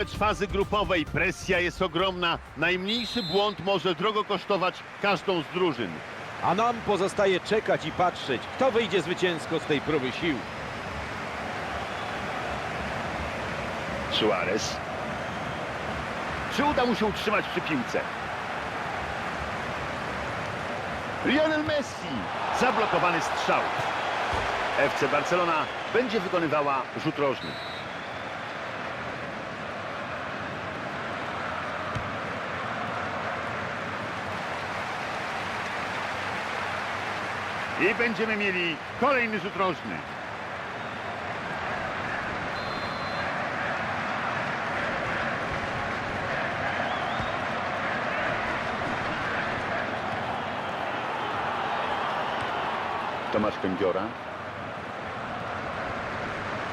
Lecz fazy grupowej presja jest ogromna. Najmniejszy błąd może drogo kosztować każdą z drużyn. A nam pozostaje czekać i patrzeć, kto wyjdzie zwycięsko z tej próby sił. Suarez. Czy uda mu się utrzymać przy piłce? Lionel Messi. Zablokowany strzał. FC Barcelona będzie wykonywała rzut rożny. I będziemy mieli kolejny rzut rożny. Tomasz Kędziora.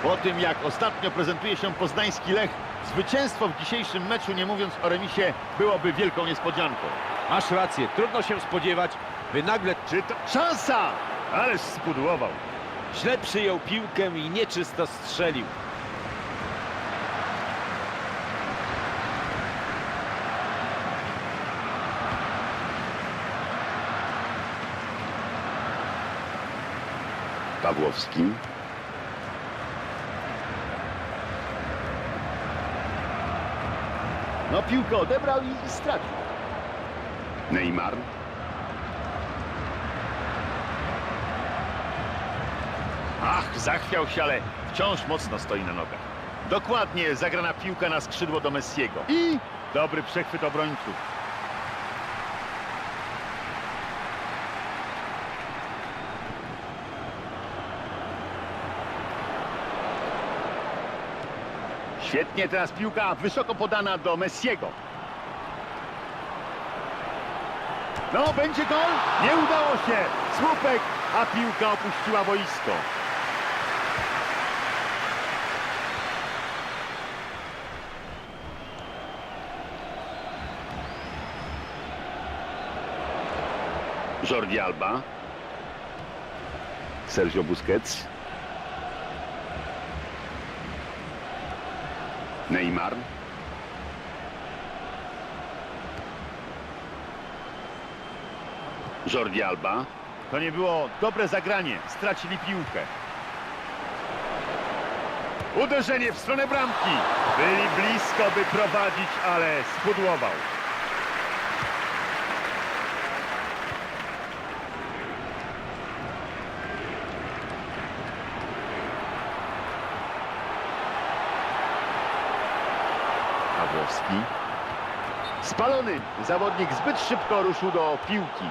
Po tym, jak ostatnio prezentuje się poznański Lech, zwycięstwo w dzisiejszym meczu, nie mówiąc o remisie, byłoby wielką niespodzianką. Masz rację, trudno się spodziewać, by nagle Czy to szansa? Ależ spudłował. źle przyjął piłkę i nieczysto strzelił. Pawłowski. No piłkę odebrał i stracił. Neymar. Ach, zachwiał się, ale wciąż mocno stoi na nogach. Dokładnie zagrana piłka na skrzydło do Messiego. I dobry przechwyt obrońców. Świetnie teraz piłka wysoko podana do Messiego. No, będzie gol? Nie udało się. Słupek, a piłka opuściła boisko. Jordi Alba. Sergio Busquets. Neymar. Jordi Alba. To nie było dobre zagranie. Stracili piłkę. Uderzenie w stronę bramki. Byli blisko, by prowadzić, ale spudłował. Spalony. Zawodnik zbyt szybko ruszył do piłki.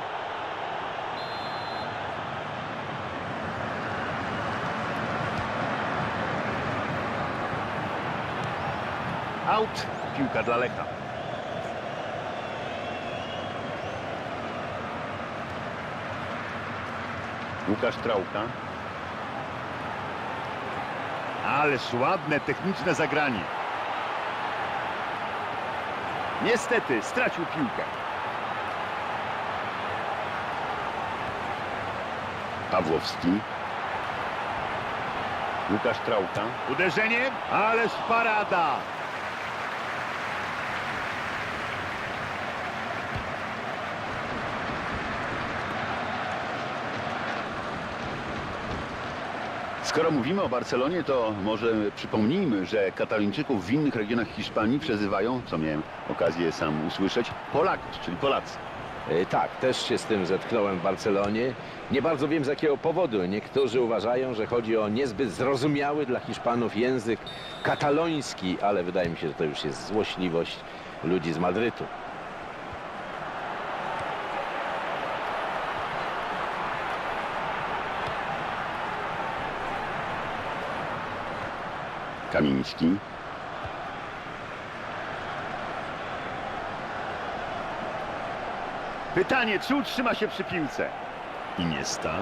Out. Piłka dla Lecha. Łukasz Trałka. Ależ ładne, techniczne zagranie. Niestety stracił piłkę. Pawłowski. Łukasz Trałka. Uderzenie, ależ parada. Skoro mówimy o Barcelonie, to może przypomnijmy, że Katalończyków w innych regionach Hiszpanii przezywają, co miałem okazję sam usłyszeć, Polakos, czyli Polacy. E, Tak, też się z tym zetknąłem w Barcelonie. Nie bardzo wiem z jakiego powodu. Niektórzy uważają, że chodzi o niezbyt zrozumiały dla Hiszpanów język kataloński, ale wydaje mi się, że to już jest złośliwość ludzi z Madrytu. Kamiński. Pytanie, czy utrzyma się przy piłce? Iniesta.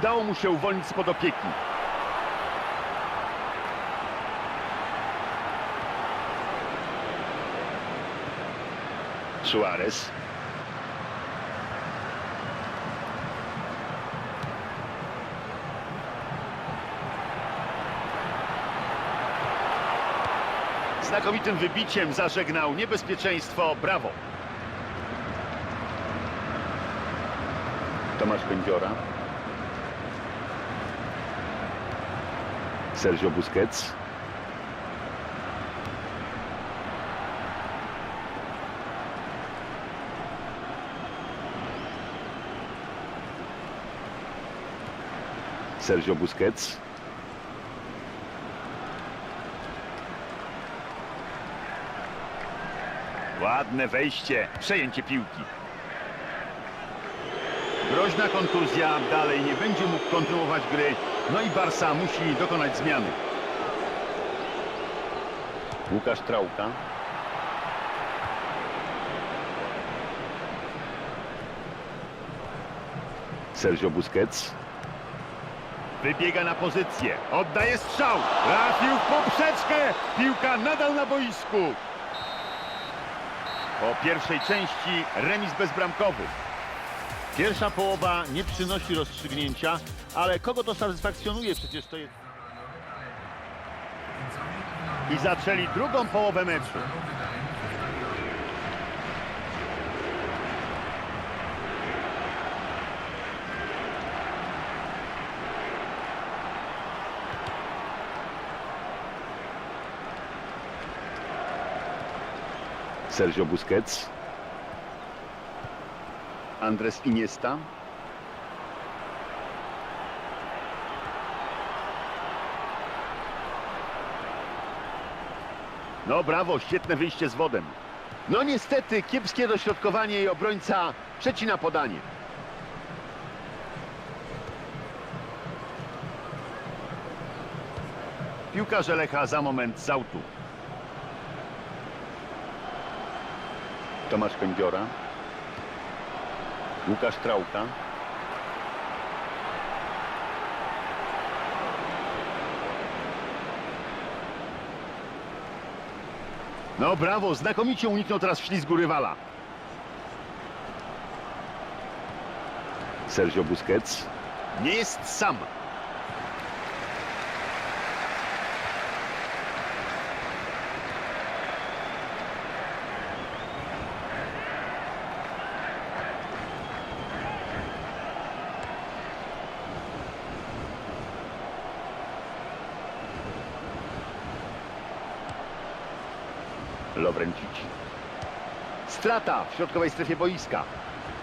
udało mu się uwolnić spod opieki. Suarez. Znakomitym wybiciem zażegnał niebezpieczeństwo. Brawo! Tomasz Kędziora. Sergio Busquets. Sergio Busquets. Ładne wejście, przejęcie piłki. Groźna kontuzja, dalej nie będzie mógł kontynuować gry. No i Barsa musi dokonać zmiany. Łukasz Trauka. Sergio Busquets. Wybiega na pozycję, oddaje strzał, trafił w poprzeczkę, piłka nadal na boisku. Po pierwszej części remis bezbramkowy. Pierwsza połowa nie przynosi rozstrzygnięcia, ale kogo to satysfakcjonuje? Przecież to jest... I zaczęli drugą połowę meczu. Sergio Busquets. Andres Iniesta. No brawo, świetne wyjście z wodem. No niestety, kiepskie dośrodkowanie i obrońca przecina podanie. Piłkarze Lecha za moment z autu. Tomasz Kędziora. Łukasz Trauka. No brawo, znakomicie uniknął teraz ślizgu rywala. Sergio Busquets. Nie jest sam. Lovrencic. Strata w środkowej strefie boiska.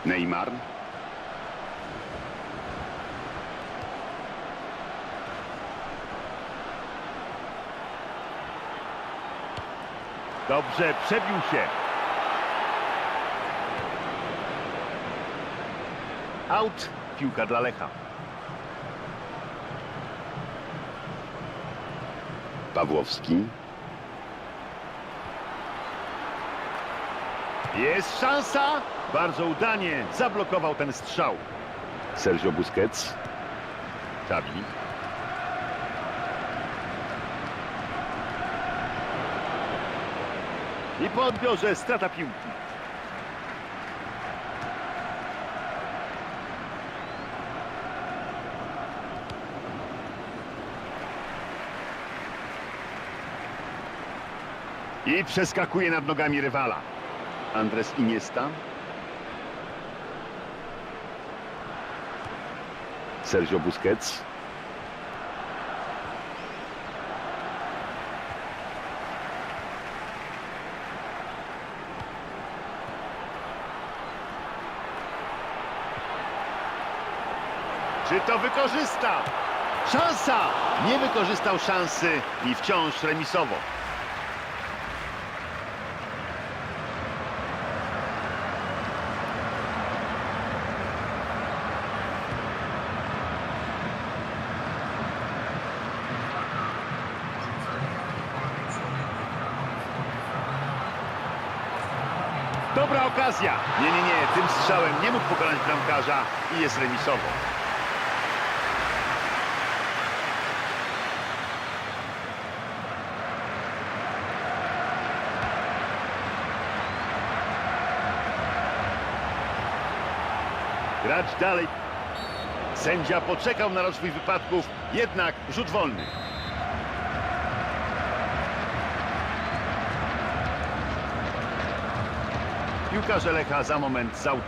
Neymar. Dobrze, przebił się. Out. Piłka dla Lecha. Pawłowski. Jest szansa. Bardzo udanie zablokował ten strzał. Sergio Busquets. Xavi. I po odbiorze strata piłki. I przeskakuje nad nogami rywala. Andres Iniesta. Sergio Busquets. Czy to wykorzysta? Szansa! Nie wykorzystał szansy i wciąż remisowo. okazja. Nie, nie, nie, tym strzałem nie mógł pokonać bramkarza i jest remisowo. Gracz dalej. Sędzia poczekał na rozwój wypadków, jednak rzut wolny. Piłkarze Lecha za moment z autu.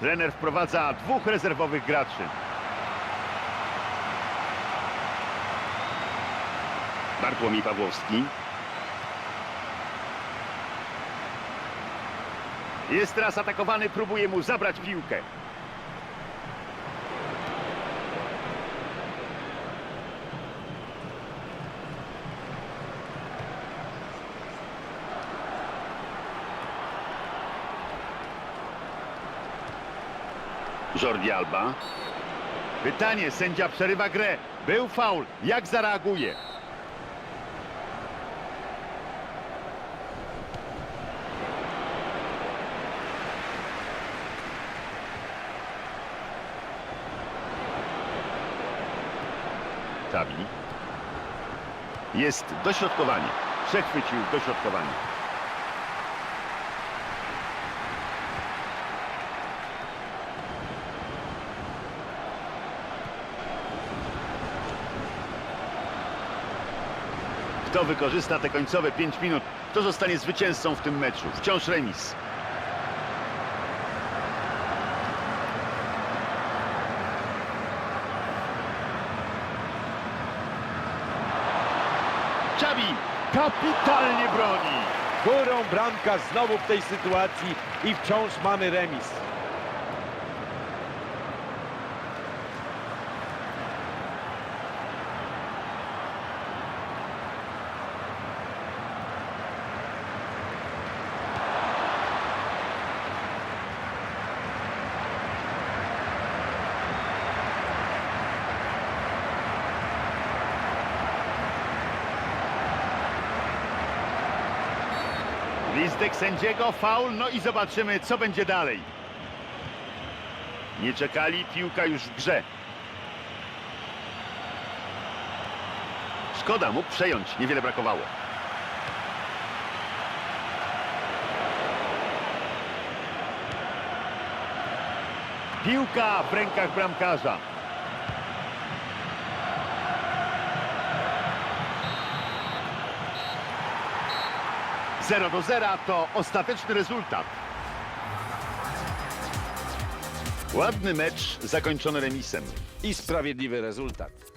Trener wprowadza dwóch rezerwowych graczy. Bartłomiej Pawłowski. Jest teraz atakowany, próbuje mu zabrać piłkę. Jordi Alba. Pytanie, sędzia przerywa grę. Był faul. Jak zareaguje? Jest dośrodkowanie. Przechwycił dośrodkowanie. Kto wykorzysta te końcowe 5 minut, to zostanie zwycięzcą w tym meczu. Wciąż remis. Czabi kapitalnie broni. Górą bramka znowu w tej sytuacji i wciąż mamy remis. Listek sędziego, faul, no i zobaczymy, co będzie dalej. Nie czekali, piłka już w grze. Szkoda, mógł przejąć, niewiele brakowało. Piłka w rękach bramkarza. Zero do zera to ostateczny rezultat. Ładny mecz zakończony remisem. I sprawiedliwy rezultat.